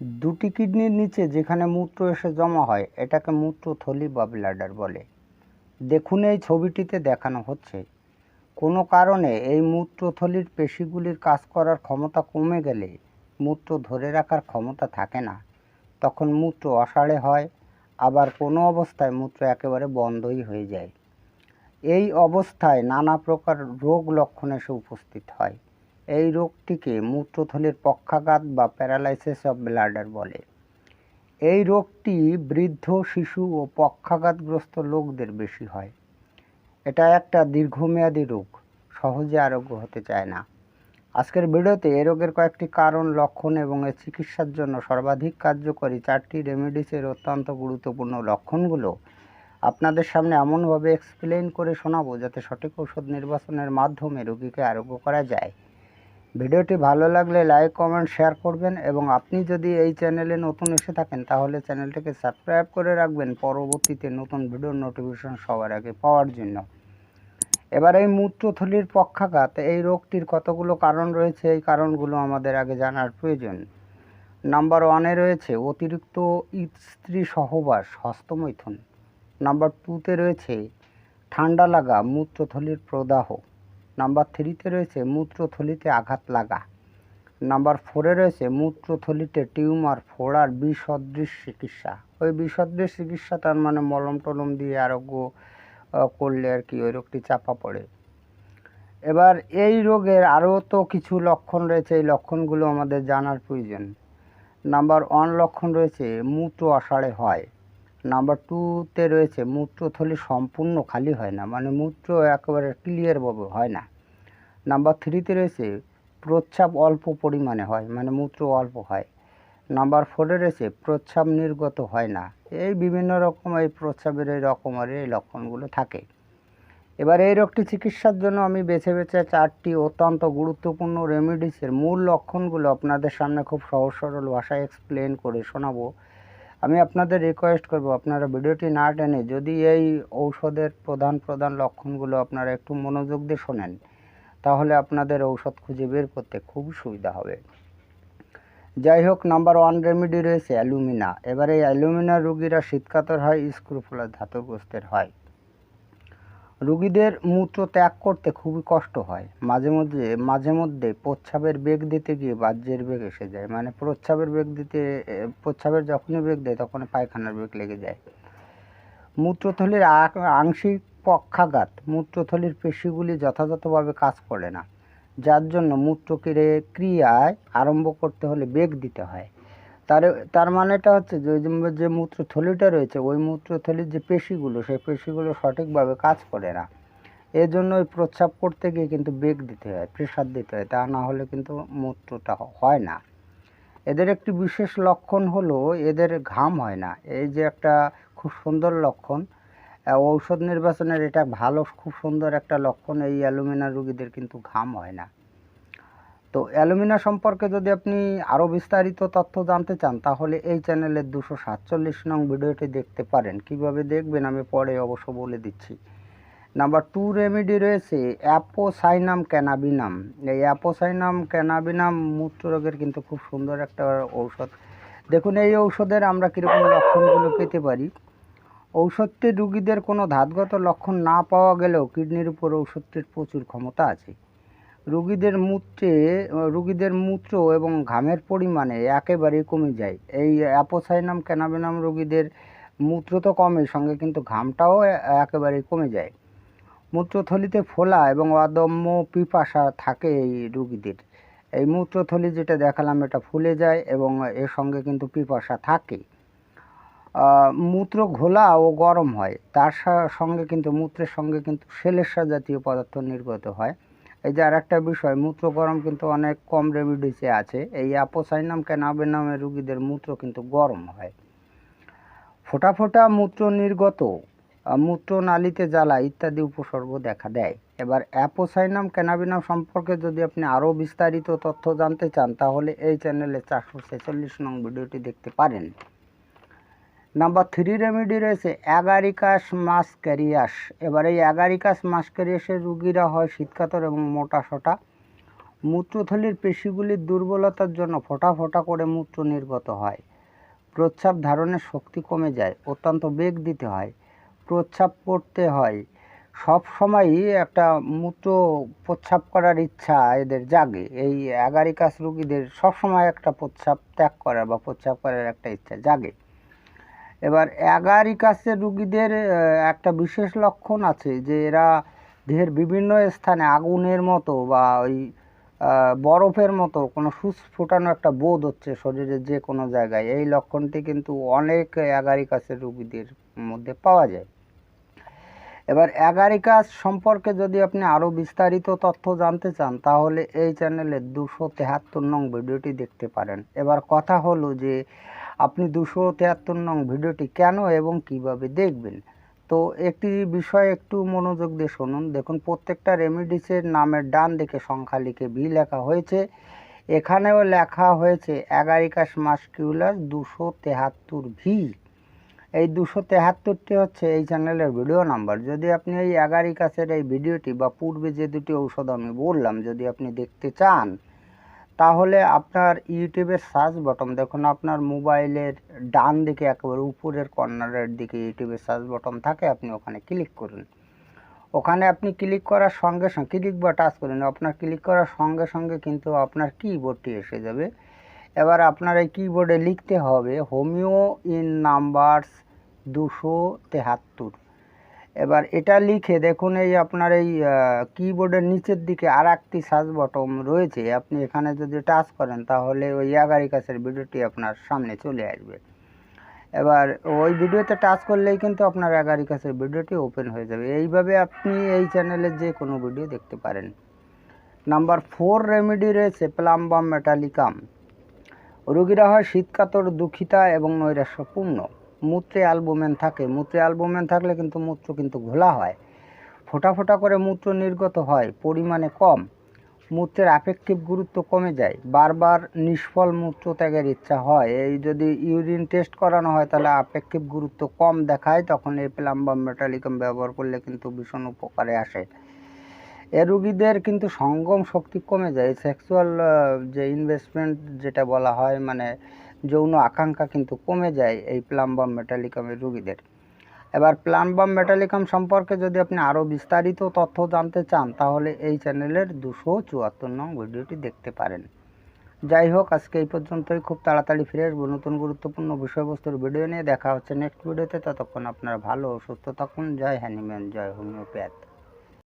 দুটি কিডনির নিচে যেখানে মূত্র এসে জমা হয়, এটাকে মূত্রথলি বা ব্লাডার বলে। দেখুন এই ছবিটিতে দেখানো হচ্ছে। কোনো কারণে এই মূত্রথলির পেশিগুলির কাজ করার ক্ষমতা কমে গেলে মূত্র ধরে রাখার ক্ষমতা থাকে না। তখন মূত্র অসাড়ে হয়, আবার কোনো অবস্থায় মূত্র একেবারে বন্ধই হয়ে যায়। এই অবস্থায় নানা প্রকার রোগ লক্ষণ এসে উপস্থিত হয়। এই রোগটিকে মূত্রথলির পক্ষাঘাত বা প্যারালাইসিস অফ ব্লাডার বলে। এই রোগটি বৃদ্ধ শিশু ও পক্ষাঘাতগ্রস্ত লোকদের বেশি হয়। এটা একটা দীর্ঘমেয়াদী রোগ, সহজে আরোগ্য হতে চায় না। আজকের ভিডিওতে এ রোগের কয়েকটি কারণ, লক্ষণ এবং এর চিকিৎসার জন্য সর্বাধিক কার্যকরী চারটি রেমেডিসের অত্যন্ত গুরুত্বপূর্ণ লক্ষণগুলো আপনাদের সামনে এমনভাবে এক্সপ্লেন করে শোনাবো যাতে সঠিক ওষুধ নির্বাচনের মাধ্যমে রোগীকে আরোগ্য করা যায়। ভিডিওটি ভালো লাগলে লাইক কমেন্ট শেয়ার করবেন এবং আপনি যদি এই চ্যানেলে নতুন এসে থাকেন, তাহলে চ্যানেলটিকে সাবস্ক্রাইব করে রাখবেন পরবর্তীতে নতুন ভিডিওর নোটিফিকেশন সবার আগে পাওয়ার জন্য। এবার এই মূত্রথলির পক্ষাঘাত, এই রোগটির কতগুলো কারণ রয়েছে? এই কারণগুলো আমাদের আগে জানার প্রয়োজন। নাম্বার ওয়ানে রয়েছে অতিরিক্ত স্ত্রী সহবাস, হস্তমৈথুন। নাম্বার টুতে রয়েছে ঠান্ডা লাগা, মূত্রথলির প্রদাহ। নাম্বার থ্রিতে রয়েছে মূত্রথলিতে আঘাত লাগা। নাম্বার ফোরে রয়েছে মূত্রথলিতে টিউমার ফোড়ার বিসদৃশ চিকিৎসা। ওই বিসদৃশ চিকিৎসা তার মানে মলম টলম দিয়ে আরোগ্য করলে আর কি ওই রোগটি চাপা পড়ে। এবার এই রোগের আরও তো কিছু লক্ষণ রয়েছে, এই লক্ষণগুলো আমাদের জানার প্রয়োজন। নাম্বার ওয়ান লক্ষণ রয়েছে মূত্র আষাঢ়ে হয়। নাম্বার টুতে রয়েছে মূত্রথলি সম্পূর্ণ খালি হয় না মানে মূত্র একেবারে ক্লিয়ারভাবে হয় না। নাম্বার থ্রিতে রয়েছে প্রস্রাব অল্প পরিমাণে হয় মানে মূত্র অল্প হয়। নাম্বার ফোরে রয়েছে প্রস্রাব নির্গত হয় না। এই বিভিন্ন রকম এই প্রস্রাবের এই রকমের এই লক্ষণগুলো থাকে। এবার এই রোগটি চিকিৎসার জন্য আমি বেছে বেছে চারটি অত্যন্ত গুরুত্বপূর্ণ রেমেডিসের মূল লক্ষণগুলো আপনাদের সামনে খুব সহজ সরল ভাষায় এক্সপ্লেন করে শোনাবো। আমি আপনাদের রিকোয়েস্ট করব, আপনারা ভিডিওটি না টেনে যদি এই ঔষধের প্রধান প্রধান লক্ষণগুলো আপনারা একটু মনোযোগ দিয়ে শোনেন। তাহলে আপনাদের ঔষধ খুঁজে বের করতে খুব সুবিধা হবে। যাই হোক নাম্বার ওয়ান রেমেডি রয়েছে অ্যালুমিনা। এবার এই অ্যালুমিনা রুগীরা শীতকাতর হয় স্ক্রুফুলার ধাতুগ্রস্তের হয়। রুগীদের মূত্র ত্যাগ করতে খুবই কষ্ট হয়। মাঝে মধ্যে মাঝে মধ্যে প্রস্রাবের বেগ দিতে গিয়ে বাহ্যের বেগ এসে যায়। মানে প্রস্রাবের বেগ দিতে এ, প্রস্রাবের যখনই বেগ দেয় তখনই পায়খানার বেগ লেগে যায়। মূত্রথলির আংশিক পক্ষাঘাত। মূত্রথলির পেশিগুলি যথাযথভাবে কাজ করে না, যার জন্য মূত্রক্রিয়ে ক্রিয়ায় আরম্ভ করতে হলে বেগ দিতে হয়। তার তার মানেটা হচ্ছে যে যে- মূত্রথলিটা রয়েছে, ওই মূত্রথলির যে পেশিগুলো, সেই পেশিগুলো সঠিকভাবে কাজ করে না। এর জন্য ওই প্রস্রাব করতে গিয়ে কিন্তু বেগ দিতে হয়, প্রেশার দিতে হয়, তা না হলে কিন্তু মূত্রটা হয় না। এদের একটি বিশেষ লক্ষণ হলো, এদের ঘাম হয় না। এই যে একটা খুব সুন্দর লক্ষণ ঔষধ নির্বাচনের এটা ভালো, খুব সুন্দর একটা লক্ষণ, এই অ্যালুমিনা রুগীদের কিন্তু ঘাম হয় না। তো অ্যালুমিনা সম্পর্কে যদি আপনি আরও বিস্তারিত তথ্য জানতে চান, তাহলে এই চ্যানেলের দুশো সাতচল্লিশ নং ভিডিওটি দেখতে পারেন। কীভাবে দেখবেন আমি পরে অবশ্য বলে দিচ্ছি। নাম্বার টু রেমেডি রয়েছে, অ্যাপোসাইনাম ক্যানাবিনাম। এই অ্যাপোসাইনাম ক্যানাবিনাম মূত্ররোগের কিন্তু খুব সুন্দর একটা ঔষধ। দেখুন, এই ঔষধের আমরা কীরকম লক্ষণগুলো পেতে পারি। ঔষধটির রুগীদের কোনো ধাতগত লক্ষণ না পাওয়া গেলেও কিডনির উপর ঔষধটির প্রচুর ক্ষমতা আছে। রুগীদের মূত্রে, রুগীদের মূত্র এবং ঘামের পরিমাণে একেবারেই কমে যায়। এই অ্যাপোসাইনাম ক্যানাবিনাম রুগীদের মূত্র তো কমে, সঙ্গে কিন্তু ঘামটাও একেবারেই কমে যায়। মূত্রথলিতে ফোলা এবং অদম্য পিপাসা থাকে এই রুগীদের। এই মূত্রথলি যেটা দেখালাম এটা ফুলে যায় এবং এর সঙ্গে কিন্তু পিপাসা থাকে। মূত্র ঘোলা ও গরম হয়। তার সঙ্গে কিন্তু, মূত্রের সঙ্গে কিন্তু সেলেসা জাতীয় পদার্থ নির্গত হয়। এই যে আরেকটা বিষয়, মূত্র গরম কিন্তু অনেক কম রেমিডিসে আছে। এই অ্যাপোসাইনাম ক্যানাবিনামের রুগীদের মূত্র কিন্তু গরম হয়। ফোঁটা ফোঁটা মূত্র নির্গত মূত্রনালীতে জ্বালা ইত্যাদি উপসর্গ দেখা দেয়। এবার অ্যাপোসাইনাম ক্যানাবিনাম সম্পর্কে যদি আপনি আরও বিস্তারিত তথ্য জানতে চান, তাহলে এই চ্যানেলে চারশো ছেচল্লিশ নং ভিডিওটি দেখতে পারেন। নাম্বার থ্রি রেমেডি রয়েছে অ্যাগারিকাস মাসক্যারিয়াস এবার এই অ্যাগারিকাস মাসক্যারিয়াসের রুগীরা হয় শীতকাতর এবং মোটা সোটা মূত্রথলির পেশিগুলির দুর্বলতার জন্য ফোটা ফোটা করে মূত্র নির্গত হয়। প্রস্রাব ধারণের শক্তি কমে যায়, অত্যন্ত বেগ দিতে হয়, প্রস্রাব করতে হয়। সব সময়ই একটা মূত্র প্রস্রাব করার ইচ্ছা এদের জাগে। এই অ্যাগারিকাস রুগীদের সবসময় একটা প্রস্রাব ত্যাগ করার বা প্রস্রাব করার একটা ইচ্ছা জাগে। এবার অ্যাগারিকাসের রুগীদের একটা বিশেষ লক্ষণ আছে যে এরা দেহের বিভিন্ন স্থানে আগুনের মতো বা ওই বরফের মতো কোনো সুচ ফোটানো একটা বোধ হচ্ছে শরীরের যে কোনো জায়গায়। এই লক্ষণটি কিন্তু অনেক অ্যাগারিকাসের রুগীদের মধ্যে পাওয়া যায়। এবার অ্যাগারিকাস সম্পর্কে যদি আপনি আরও বিস্তারিত তথ্য জানতে চান, তাহলে এই চ্যানেলের দুশো তেহাত্তর নং ভিডিওটি দেখতে পারেন। এবার কথা হলো যে আপনি দুশো তেহাত্তর নং ভিডিওটি কেন এবং কীভাবে দেখবেন? তো একটি বিষয় একটু মনোযোগ দিয়ে শুনুন। দেখুন, প্রত্যেকটা রেমিডিসের নামের ডান দিকে সংখ্যা লিখে ভি লেখা হয়েছে। এখানেও লেখা হয়েছে অ্যাগারিকাস মাস্কিউলাস দুশো তেহাত্তর ভি। এই দুশো তেহাত্তরটি হচ্ছে এই চ্যানেলের ভিডিও নাম্বার। যদি আপনি এই অ্যাগারিকাসের এই ভিডিওটি বা পূর্বে যে দুটি ঔষধ আমি বললাম, যদি আপনি দেখতে চান তাহলে আপনার ইউটিউবের সার্চ বটন দেখুন আপনার মোবাইলের ডান দিকে একেবারে উপরের কর্নারের দিকে ইউটিউবের সার্চ বটন থাকে, আপনি ওখানে ক্লিক করুন। ওখানে আপনি ক্লিক করার সঙ্গে সঙ্গে ক্লিক বা টাচ করুন, আপনার ক্লিক করার সঙ্গে সঙ্গে কিন্তু আপনার কিবোর্ডটি এসে যাবে। এবার আপনার এই কিবোর্ডে লিখতে হবে হোমিও ইন নাম্বারস দুশো তেহাত্তর। এবার এটা লিখে দেখুন, এই আপনার এই কিবোর্ডের নিচের দিকে আর একটি সার্চ বটন রয়েছে। আপনি এখানে যদি টাচ করেন, তাহলে ওই অ্যাগারিকাসের ভিডিওটি আপনার সামনে চলে আসবে। এবার ওই ভিডিওতে টাচ করলেই কিন্তু আপনার অ্যাগারিকাসের ভিডিওটি ওপেন হয়ে যাবে। এইভাবে আপনি এই চ্যানেলের যে কোনো ভিডিও দেখতে পারেন। নাম্বার ফোর রেমেডি রয়েছে প্লাম্বাম মেটালিকাম রোগীরা হয় শীতকাতর, দুঃখিতা এবং নৈরাশ্যপূর্ণ। মূত্রে অ্যালবুমেন থাকে। মূত্রে অ্যালবুমেন থাকলে কিন্তু মূত্র কিন্তু ঘোলা হয়। ফোঁটা ফোঁটা করে মূত্র নির্গত হয়, পরিমাণে কম। মূত্রের আপেক্ষিক গুরুত্ব কমে যায়। বারবার নিষ্ফল মূত্র ত্যাগের ইচ্ছা হয়। এই যদি ইউরিন টেস্ট করানো হয়, তাহলে আপেক্ষিক গুরুত্ব কম দেখায়। তখন এই প্লাম্বাম মেটালিকাম ব্যবহার করলে কিন্তু ভীষণ উপকারে আসে। এ রুগীদের কিন্তু সঙ্গম শক্তি কমে যায়। সেক্সুয়াল যে ইনভেস্টমেন্ট যেটা বলা হয় মানে যৌন আকাঙ্ক্ষা কিন্তু কমে যায় এই প্লাম্বাম মেটালিকামের রুগীদের। এবার প্লাম্বাম মেটালিকাম সম্পর্কে যদি আপনি আরও বিস্তারিত তথ্য জানতে চান, তাহলে এই চ্যানেলের দুশো চুয়াত্তর নং ভিডিওটি দেখতে পারেন। যাই হোক, আজকে এই পর্যন্তই। খুব তাড়াতাড়ি ফিরে আসব নতুন গুরুত্বপূর্ণ বিষয়বস্তুর ভিডিও নিয়ে। দেখা হচ্ছে নেক্সট ভিডিওতে। ততক্ষণ আপনারা ভালো সুস্থ থাকুন। জয় হ্যানিম্যান, জয় হোমিওপ্যাথ।